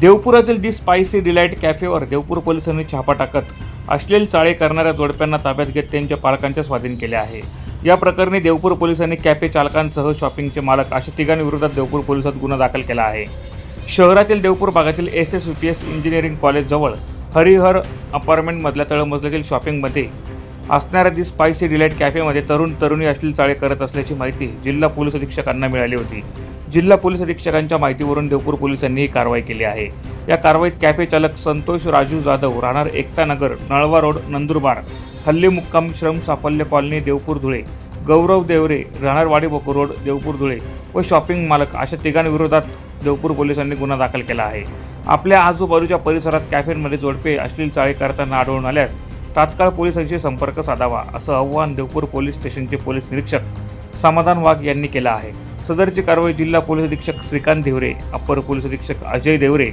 देवपुरातील the spicy delight कॅफेवर देवपूर पोलिसांनी छापा टाकत अश्लील चाळे करणाऱ्या जोडप्यांना ताब्यात घेत त्यांच्या पालकांच्या स्वाधीन केले आहे. या प्रकरणी देवपूर पोलिसांनी कॅफे चालकांसह शॉपिंगचे मालक अशा तिघांविरोधात देवपूर पोलिसात गुन्हा दाखल केला आहे. शहरातील देवपूर भागातील S S U P S engineering कॉलेजजवळ Harihar अपार्टमेंटमधल्या तळमजल्यातील शॉपिंगमध्ये असणाऱ्या दी स्पायसी डिलाईट कॅफेमध्ये तरुण तरुणी अश्लील चाळे करत असल्याची माहिती जिल्हा पोलीस अधीक्षकांना मिळाली होती. जिल्हा पोलीस अधीक्षकांच्या माहितीवरून देवपूर पोलिसांनी ही कारवाई केली आहे. या कारवाईत कॅफे चालक संतोष राजू जाधव राहणार एकतानगर नळवा रोड नंदुरबार हल्ली मुक्काम श्रम साफल्य कॉलनी देवपूर धुळे गौरव देवरे राहणारवाडी बोको रोड देवपूर धुळे व शॉपिंग मालक अशा तिघांविरोधात देवपूर पोलिसांनी गुन्हा दाखल केला आहे. आपल्या आजूबाजूच्या परिसरात कॅफेमध्ये जोडपे अश्लील चाळी करताना आढळून आल्यास तात्काळ पोलिसांशी संपर्क साधावा असं आव्हान देवपूर पोलीस स्टेशनचे पोलीस निरीक्षक समाधान वाघ यांनी केलं आहे. सदरची कारवाई जिल्हा पोलीस अधीक्षक श्रीकांत देवरे अप्पर पोलीस अधीक्षक अजय देवरे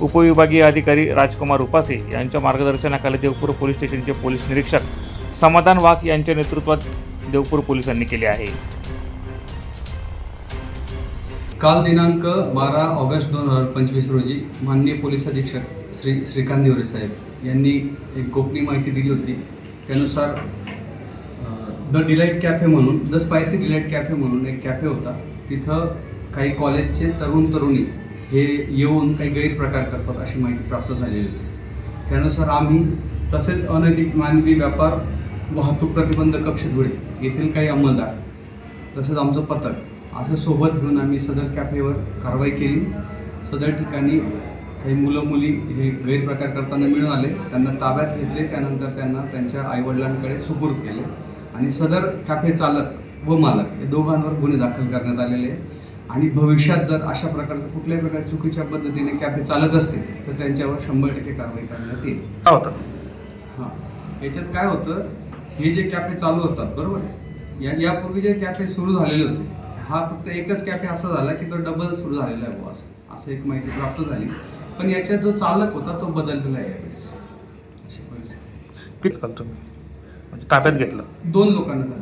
उपविभागीय अधिकारी राजकुमार उपासे यांच्या मार्गदर्शनाखाली देवपूर पोलीस स्टेशनचे पोलीस निरीक्षक समाधान वाघ यांच्या नेतृत्वात देवपूर पोलिसांनी केले आहे. काल दिनांक बारा ऑगस्ट दोन हजार पंचवीस रोजी माननीय पोलीस अधीक्षक श्री श्रीकांत देवरे साहेब यांनी एक गोपनीय माहिती दिली होती. त्यानुसार द डिलाईट कॅफे म्हणून द स्पायसी डिलाईट कॅफे म्हणून एक कॅफे होता. तिथं काही कॉलेजचे तरुण तरुणी हे येऊन काही गैरप्रकार करतात अशी माहिती प्राप्त झालेली होती त्यानुसार आम्ही तसेच अनैतिक मानवी व्यापार वाहतूक प्रतिबंध कक्ष धुळे येथील काही अंमलदार तसेच आमचं पथक असं सोबत घेऊन आम्ही सदर कॅफेवर कारवाई केली. सदर ठिकाणी काही मुलं मुली हे गैरप्रकार करताना मिळून आले. त्यांना ताब्यात घेतले. त्यानंतर त्यांना त्यांच्या आईवडिलांकडे सुपूर्द केले. आणि सदर कॅफे चालक व मालक या दोघांवर गुन्हे दाखल करण्यात आलेले आहे. आणि भविष्यात जर अशा प्रकारचं कुठल्याही प्रकारे चुकीच्या पद्धतीने कॅफे चालत असतील तर त्यांच्यावर शंभर टक्के कारवाई करण्यात येईल. काय होतं हां. याच्यात काय होतं हे जे कॅफे चालू होतात बरोबर आहे? या यापूर्वी जे कॅफे सुरू झालेले होते हा फक्त एकच कॅफे असा झाला की तो डबल सुरू झालेला आहे असं असं एक माहिती प्राप्त झाली. पण याच्यात जो चालक होता तो बदललेला आहे यावेळेस. अशी परिस्थिती. किती तुम्ही? म्हणजे ताब्यात घेतलं? दोन लोकांना